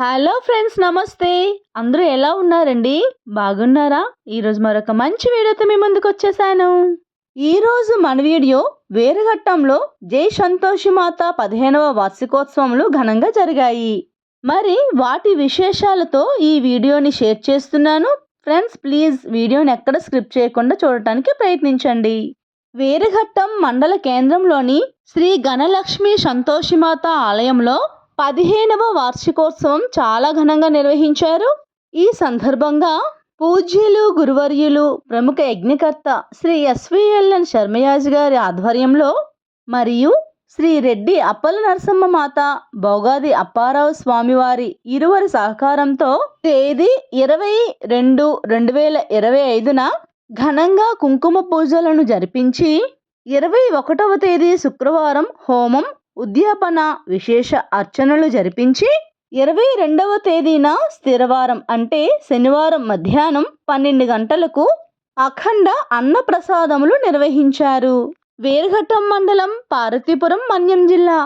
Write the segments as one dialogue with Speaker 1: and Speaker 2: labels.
Speaker 1: Hello friends నమస్తే. అందరూ ఎలా ఉన్నారండి? బాగున్నారా? ఈరోజు మరొక మంచి వీడియోతో మీ ముందుకు వచ్చేసాను. ఈరోజు మన వీడియో వేరుఘట్టంలో జై సంతోషి మాత పదిహేనవ వార్షికోత్సవములు ఘనంగా జరిగాయి. మరి వాటి విశేషాలతో ఈ వీడియోని షేర్ చేస్తున్నాను. ఫ్రెండ్స్ ప్లీజ్ వీడియోని ఎక్కడ స్క్రిప్ట్ చేయకుండా చూడటానికి ప్రయత్నించండి. వేరుఘట్టం మండల కేంద్రంలోని శ్రీ గణలక్ష్మి సంతోషిమాత ఆలయంలో పదిహేనవ వార్షికోత్సవం చాలా ఘనంగా నిర్వహించారు. ఈ సందర్భంగా పూజ్యులు గురువర్యులు ప్రముఖ యజ్ఞకర్త శ్రీ ఎస్విఎల్ఎన్ శర్మయాజి గారి ఆధ్వర్యంలో మరియు శ్రీ రెడ్డి అప్పల నరసమ్మ మాత భోగాది అప్పారావు స్వామివారి ఇరువరి సహకారంతో తేదీ ఇరవై రెండు రెండు వేల ఇరవై ఐదున ఘనంగా కుంకుమ పూజలను జరిపించి ఇరవై ఒకటవ తేదీ శుక్రవారం హోమం ఉద్యాపన విశేష అర్చనలు జరిపించి ఇరవై రెండవ తేదీన స్థిరవారం అంటే శనివారం మధ్యాహ్నం పన్నెండు గంటలకు అఖండ అన్నప్రసాదములు నిర్వహించారు. వేరుఘట్టం మండలం పార్వతీపురం మన్యం జిల్లా.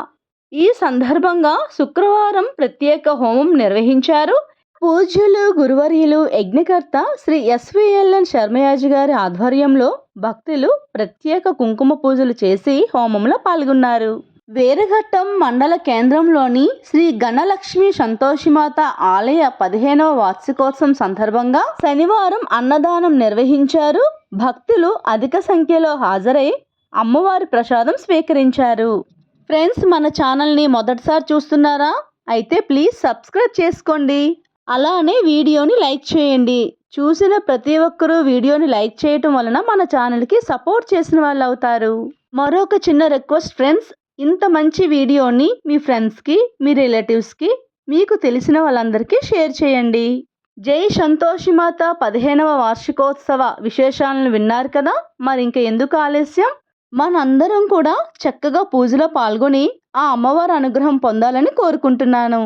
Speaker 1: ఈ సందర్భంగా శుక్రవారం ప్రత్యేక హోమం నిర్వహించారు. పూజ్యులు గురువర్యులు యజ్ఞకర్త శ్రీ ఎస్విఎల్ఎన్ శర్మయాజి గారి ఆధ్వర్యంలో భక్తులు ప్రత్యేక కుంకుమ పూజలు చేసి హోమంలో పాల్గొన్నారు. వేరఘట్టం మండల కేంద్రంలోని శ్రీ గణలక్ష్మి సంతోషిమాత ఆలయ పదిహేనవ వార్షికోత్సవం సందర్భంగా శనివారం అన్నదానం నిర్వహించారు. భక్తులు అధిక సంఖ్యలో హాజరై అమ్మవారి ప్రసాదం స్వీకరించారు. ఫ్రెండ్స్ మన ఛానల్ని మొదటిసారి చూస్తున్నారా? అయితే ప్లీజ్ సబ్స్క్రైబ్ చేసుకోండి. అలానే వీడియోని లైక్ చేయండి. చూసిన ప్రతి ఒక్కరూ వీడియోని లైక్ చేయటం వలన మన ఛానల్కి సపోర్ట్ చేసిన వాళ్ళు అవుతారు మరొక చిన్న రిక్వెస్ట్ ఫ్రెండ్స్ ఇంత మంచి వీడియోని మీ ఫ్రెండ్స్కి మీ రిలేటివ్స్కి మీకు తెలిసిన వాళ్ళందరికీ షేర్ చేయండి. జై సంతోషిమాత పదిహేనవ వార్షికోత్సవ విశేషాలను విన్నారు కదా? మరి ఇంక ఎందుకు ఆలస్యం? మనందరం కూడా చక్కగా పూజలో పాల్గొని ఆ అమ్మవారి అనుగ్రహం పొందాలని కోరుకుంటున్నాను.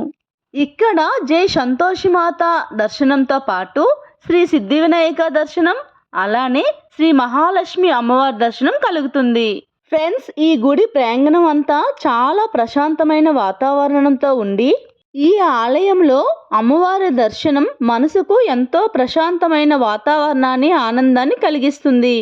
Speaker 1: ఇక్కడ జై సంతోషిమాత దర్శనంతో పాటు శ్రీ సిద్ధి వినాయక దర్శనం అలానే శ్రీ మహాలక్ష్మి అమ్మవారి దర్శనం కలుగుతుంది. ఫ్రెండ్స్ ఈ గుడి ప్రాంగణం అంతా చాలా ప్రశాంతమైన వాతావరణంతో ఉండి ఈ ఆలయంలో అమ్మవారి దర్శనం మనసుకు ఎంతో ప్రశాంతమైన వాతావరణాన్ని ఆనందాన్ని కలిగిస్తుంది.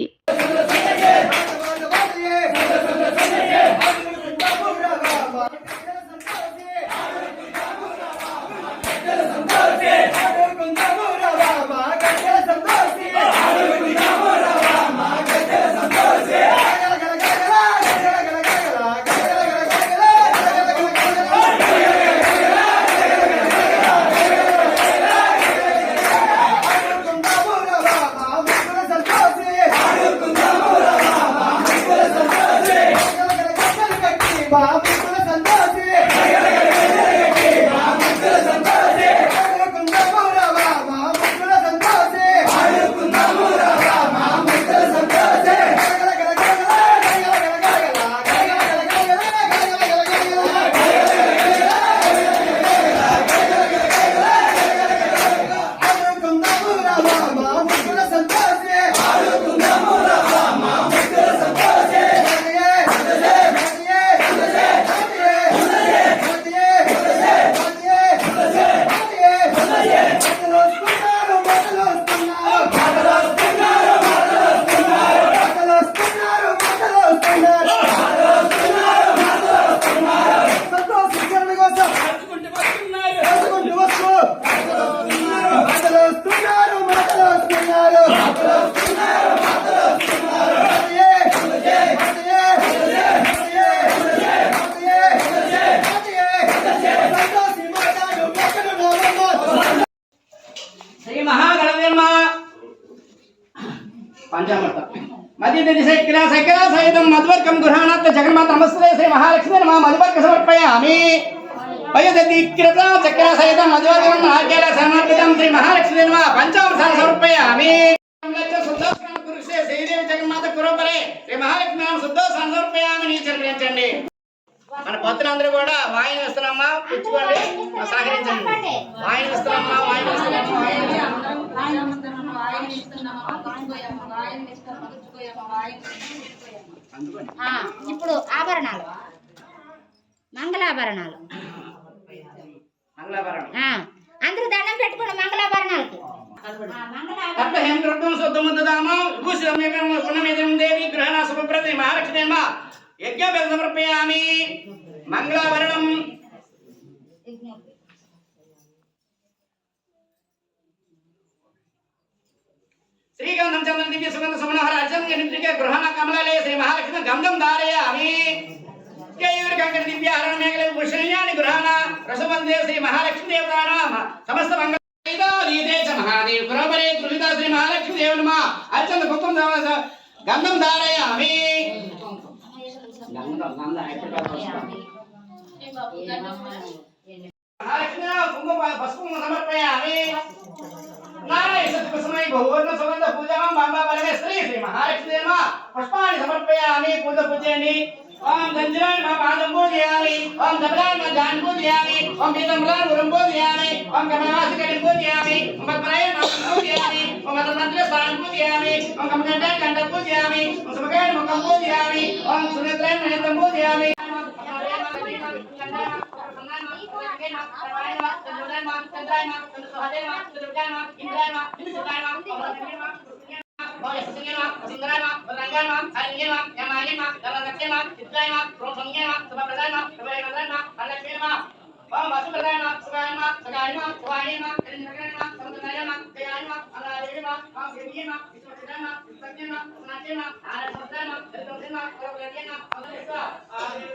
Speaker 2: మధ్యదిని శైక్ర సహితం మధువర్కం గృహాణాత్ జగన్మాత నమస్తే శ్రీ మహాలక్ష్మి మా మధువర్క సమర్పయామి వయదీకృత చక్ర సహితం మధువర్కం ఆకేల సమర్పితం శ్రీ మహాలక్ష్మి నమ పంచామృత సమర్పయామి శ్రీదేవి జగన్మాత కురపరే శ్రీ మహాలక్ష్మి నమ సమర్పయామి నీ చర్పించండి మన భక్తులందరూ కూడా వాయిని వస్తున్నామా పుచ్చుకోండి సహకరించండి వాయిని వస్తున్నామా వాయిని వస్తున్నామా వాయిని
Speaker 3: ఇప్పుడు ఆభరణాలు. మంగళాభరణాలు.
Speaker 2: మంగళాభరణం.
Speaker 3: అందరూ దండం పెట్టుకున్న మంగళాభరణాలకు. ఆ, మంగళాభరణాలు.
Speaker 2: దివ్య సుగంధ సమనహర అర్జన్ నిత్రిక గృహణ కమలాలే శ్రీ మహాలక్ష్మి గంధం ధారయామి కేయూరి కంకణ దివ్య హరణ మేఘల భూషణ్యాని గృహణ రసవందే శ్రీ మహాలక్ష్మి దేవతానామ సమస్త మంగళ మహాలక్ష్మి కుంకుమ పసుపు బహువర్ణ సుగంధ పూజాం బాంబా పరమేశ్వరి శ్రీ మహాలక్ష్మి దేవ పుష్పాన్ని సమర్పయామి పూజ పూజేయండి. ఓం గంజరాన్ మా పాదం పూజయామి ఓం కమలాన్ మా జాన్ పూజయామి ఓం పీతంబరాన్ ఉరం పూజయామి ఓం కమలవాసికని పూజయామి ఓం పద్మరాయణ మా పూజయామి ఓం మదమంత్ర స్థానం పూజయామి ఓం కమకంఠాన్ కంఠ పూజయామి ఓం సుమకాయన ముఖం పూజయామి ఓం సునేత్రాయ నేత్రం పూజయామి
Speaker 4: మాత్ సర్వాయ మాత్ చంద్రోదయ మాత్ చంద్రాయ మాత్ చంద్రసోహదయ మాత్ చంద్రుకాయ మాత్ ఇంద్రాయ మాత్ ఇంద్రుకాయ మాత్ అమరకంగే మాత్ భోజసంగే మాత్ సుందరాయ మాత్ వరంగాయ మాత్ హరింగే మాత్ యమాగే మాత్ ధనరక్షే మాత్ చిత్రాయ మాత్ సోమసంగే మాత్ శుభప్రదాయ మాత్ శుభప్రదాయ మాత్ అన్నక్షే మాత్ ఓం వసుప్రదాయ మాత్ సుభాయ మాత్ సగాయ మాత్ సుభాయ మాత్ కరింద్రకాయ మాత్ సముద్రాయ మాత్
Speaker 2: జయాయ మాత్ అనాదేవి మాత్ మాం దేవియ మాత్ విశ్వచిదాయ మాత్ విశ్వజ్ఞ మాత్ సునాచ్య మాత్ ఆనందముద్రాయ మాత్ దరిద్రముద్రాయ మాత్ కరవలయ మాత్ అమరేశ్వ ఆదేవి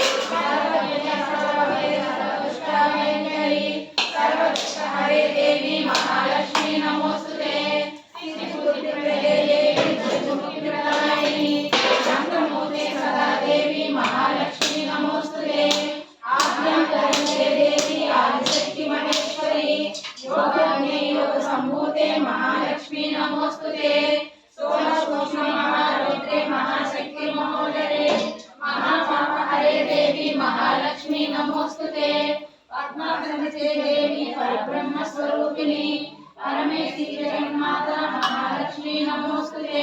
Speaker 4: పద్మాసనసే దేవి పరబ్రహ్మ స్వరూపిణి పరమేశి జగన్మాత మహాలక్ష్మీ నమోస్తుతే.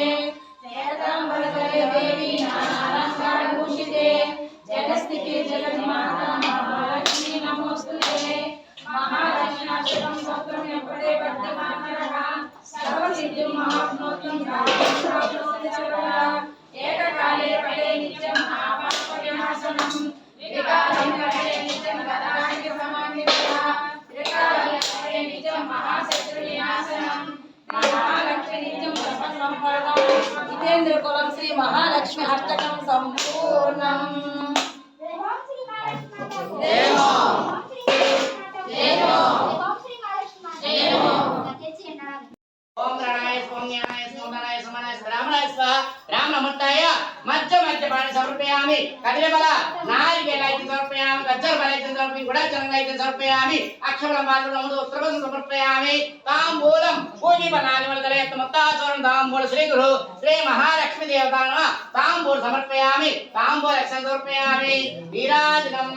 Speaker 4: జితేంద్ర కులం శ్రీ మహాలక్ష్మి అష్టకం సంపూర్ణం
Speaker 2: ఓం రణాయ స్వామ్యాయ స్మోదనాయ సమనాయ శ్రామణాయ స్వాహ రామ నమస్తాయ మధ్య మధ్య పాణి సమర్పయామి కదిలే బల నారికేలైతే సమర్పయామి గజ్జల బలైతే సమర్పి గుడాచరణైతే సమర్పయామి అక్షరం బాలుడముడు ఉత్తరపదం సమర్పయామి తాంబూలం పూజి బనాలి భక్తాచరణ మొత్తాచరణం తాంబూల శ్రీ గురు శ్రీ మహాలక్ష్మి దేవతాన తాంబూలు సమర్పయామి తాంబూల సమర్పయామి వీరాజనం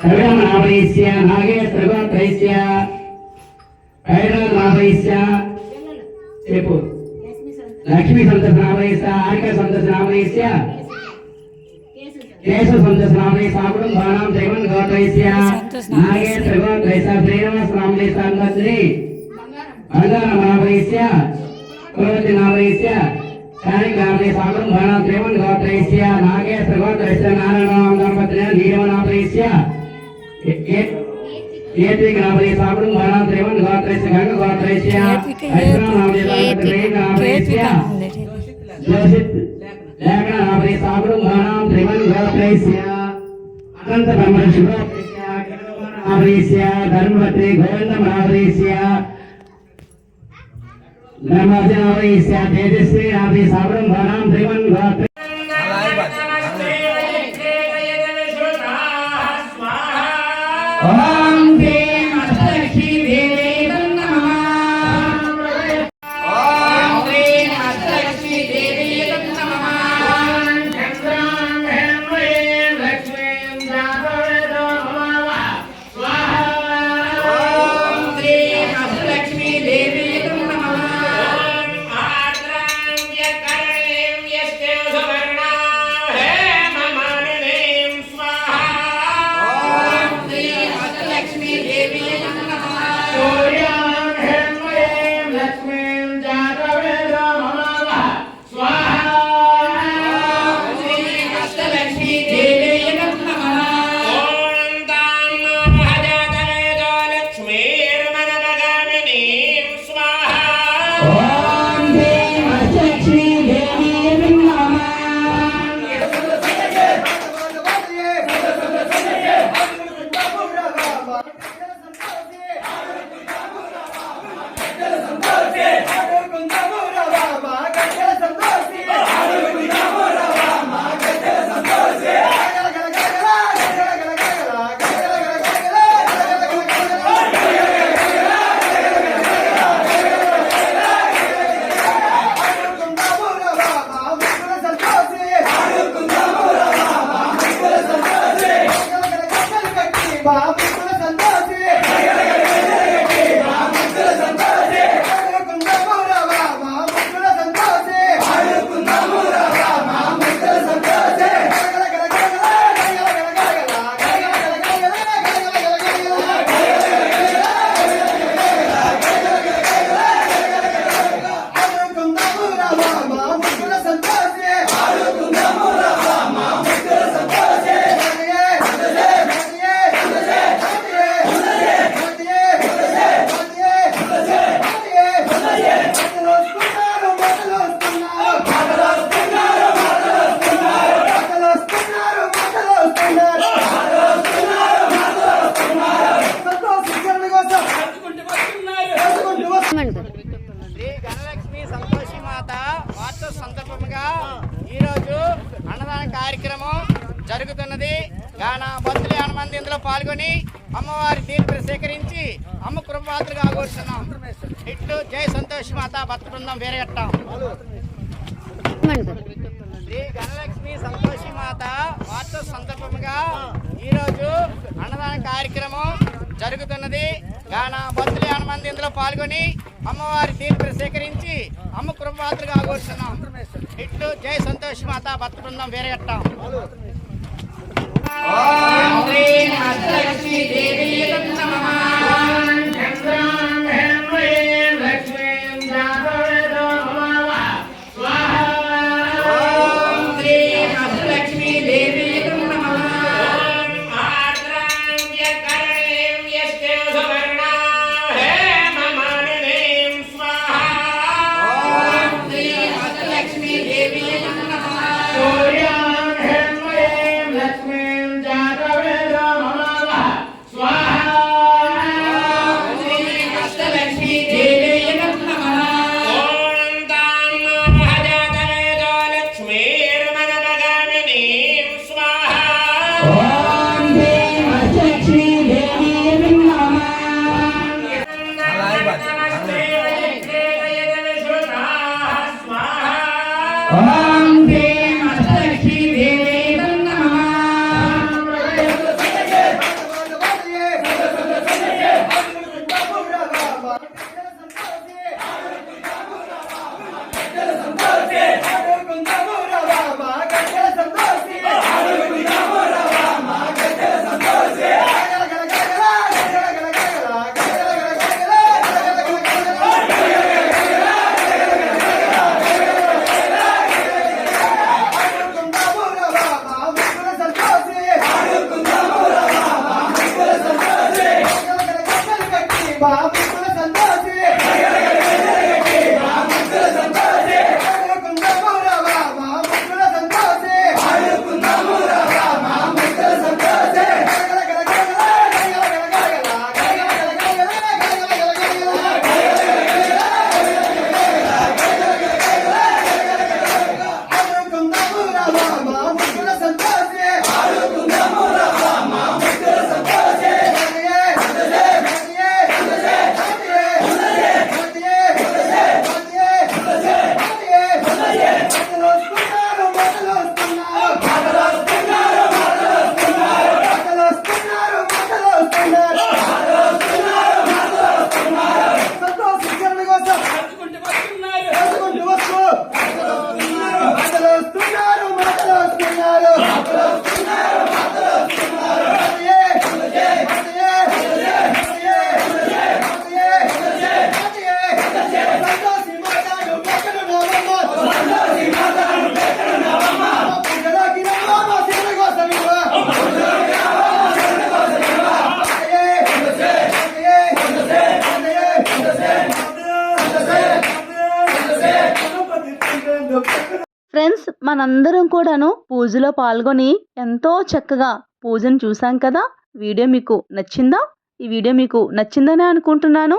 Speaker 5: కరుణాభైస్య నాగేశ్వర గోత్రైస్య కరుణాభైస్య చెప్పు. లక్ష్మీ సంతసనాభైస్య ఆర్క సంతసనాభైస్య కేశ సంతసనాభై సాకుడం బాణం జైవన్ గోత్రైస్య నాగేశ్వర గోత్రైస్య శ్రీరామ స్వామి సంతశ్రీ బంగారమాభైస్య కులవతినాభైస్య కాళికాభై సాకుడం బాణం జైవన్ గోత్రైస్య నాగేశ్వర గోత్రైస్య నారాయణ నామధర్మత్రియ నీరవనాభైస్య ఏతి గ్రామరే సాపుడు మరణాంతరేమ గాత్రేశ గంగ గాత్రేశ ఐశ్వరామరే గాత్రే గాత్రేశ జసిత్ లేఖన ఆపరే సాపుడు మరణాంతరేమ గాత్రేశ అనంత బ్రహ్మ శివోపేశ ఆపరేశ ధర్మవతే
Speaker 2: గోవిందం ఆపరేశ బ్రహ్మజన ఆపరేశ తేజస్వి ఆపరే సాపుడు Bárbara. ఇట్లు జై సంతోష్ మాత భక్త బృందం వేరేగట్టాం శ్రీ గణలక్ష్మి సంతోషి మాత వార్త సందర్భంగా ఈరోజు అన్నదాన కార్యక్రమం జరుగుతున్నది. గాన భక్తులు హనుమంది ఇందులో పాల్గొని అమ్మవారి తీర్పులు సేకరించి అమ్మ కృపాత్రుగా కోరుతున్నాం ఇట్లు జై సంతోష్ మాత భక్త బృందం Thank you. శివోత్రైస్య
Speaker 1: మనందరం కూడాను పూజలో పాల్గొని ఎంతో చక్కగా పూజను చూసాం కదా? వీడియో మీకు నచ్చిందా? ఈ వీడియో మీకు నచ్చిందని అనుకుంటున్నాను.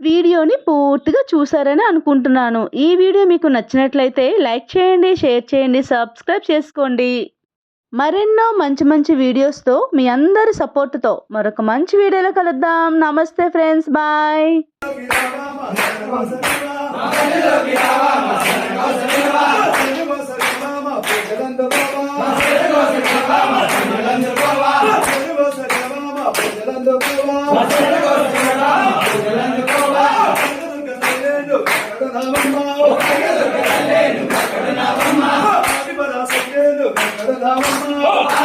Speaker 1: వీడియోని పూర్తిగా చూసారని అనుకుంటున్నాను. ఈ వీడియో మీకు నచ్చినట్లయితే లైక్ చేయండి షేర్ చేయండి సబ్స్క్రైబ్ చేసుకోండి. మరెన్నో మంచి మంచి వీడియోస్తో మీ అందరి సపోర్ట్తో మరొక మంచి వీడియోలో కలుద్దాం. నమస్తే ఫ్రెండ్స్ బాయ్.
Speaker 6: não